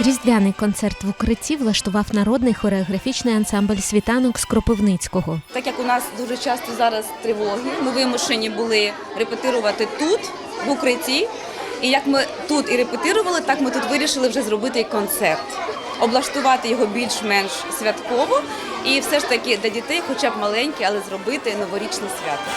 Різдвяний концерт в укритті влаштував народний хореографічний ансамбль світанок з Кропивницького. Так як у нас дуже часто зараз тривоги, ми вимушені були репетирувати тут, в укритті. І як ми тут і репетирували, так ми тут вирішили вже зробити концерт, облаштувати його більш-менш святково і все ж таки для дітей, хоча б маленькі, але зробити новорічне свято.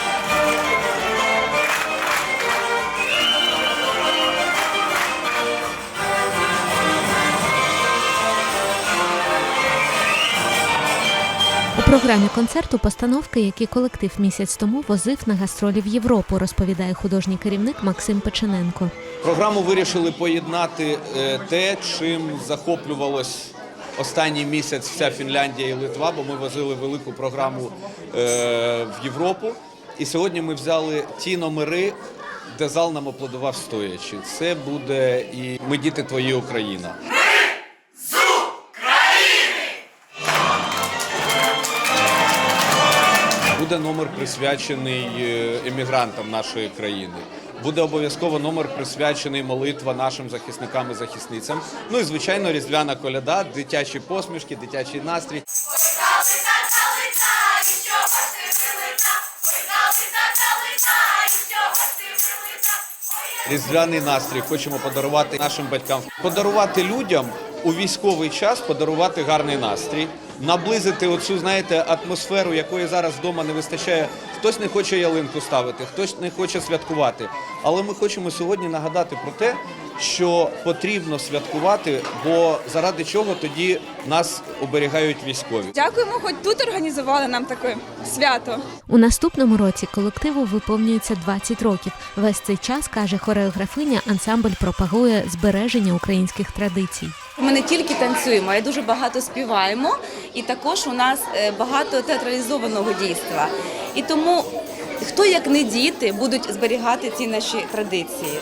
У програмі концерту постановки, які колектив місяць тому возив на гастролі в Європу, розповідає художній керівник Максим Печененко. Програму вирішили поєднати е, те, чим захоплювалось останній місяць вся Фінляндія і Литва, бо ми возили велику програму е, в Європу. І сьогодні ми взяли ті номери, де зал нам аплодував стоячи. Це буде і ми діти твої Україна. Буде номер присвячений е, емігрантам нашої країни. Буде обов'язково номер присвячений молитва нашим захисникам і захисницям. Ну і звичайно, різдвяна коляда, дитячі посмішки, дитячий настрій. Різдвяний настрій хочемо подарувати нашим батькам, подарувати людям у військовий час, подарувати гарний настрій, наблизити оцю, знаєте, атмосферу, якої зараз вдома не вистачає. Хтось не хоче ялинку ставити, хтось не хоче святкувати. Але ми хочемо сьогодні нагадати про те, що потрібно святкувати, бо заради чого тоді нас оберігають військові. Дякуємо, хоч тут організували нам таке свято. У наступному році колективу виповнюється 20 років. Весь цей час каже хореографиня, ансамбль пропагує збереження українських традицій. Ми не тільки танцюємо, а й дуже багато співаємо, і також у нас е, багато театралізованого дійства. І тому хто як не діти будуть зберігати ці наші традиції.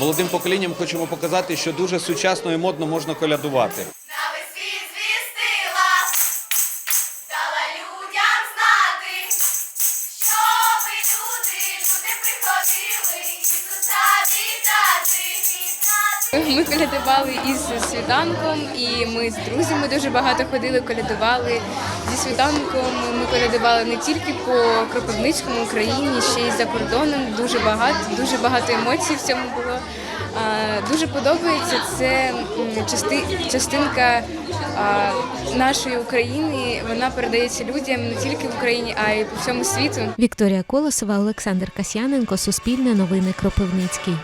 Молодим поколінням хочемо показати, що дуже сучасно і модно можна колядувати. Люди, люди приходили, Ісуса вітати, вітати. Ми колядували із світанком, і ми з друзями дуже багато ходили, колядували. Зі світанком ми колядували не тільки по Кропивницькому Україні, ще й за кордоном. Дуже багато, дуже багато емоцій в цьому було. Дуже подобається це частинка нашої України. Вона передається людям не тільки в Україні, а й по всьому світу. Вікторія Колосова, Олександр Касьяненко, Суспільне новини Кропивницький.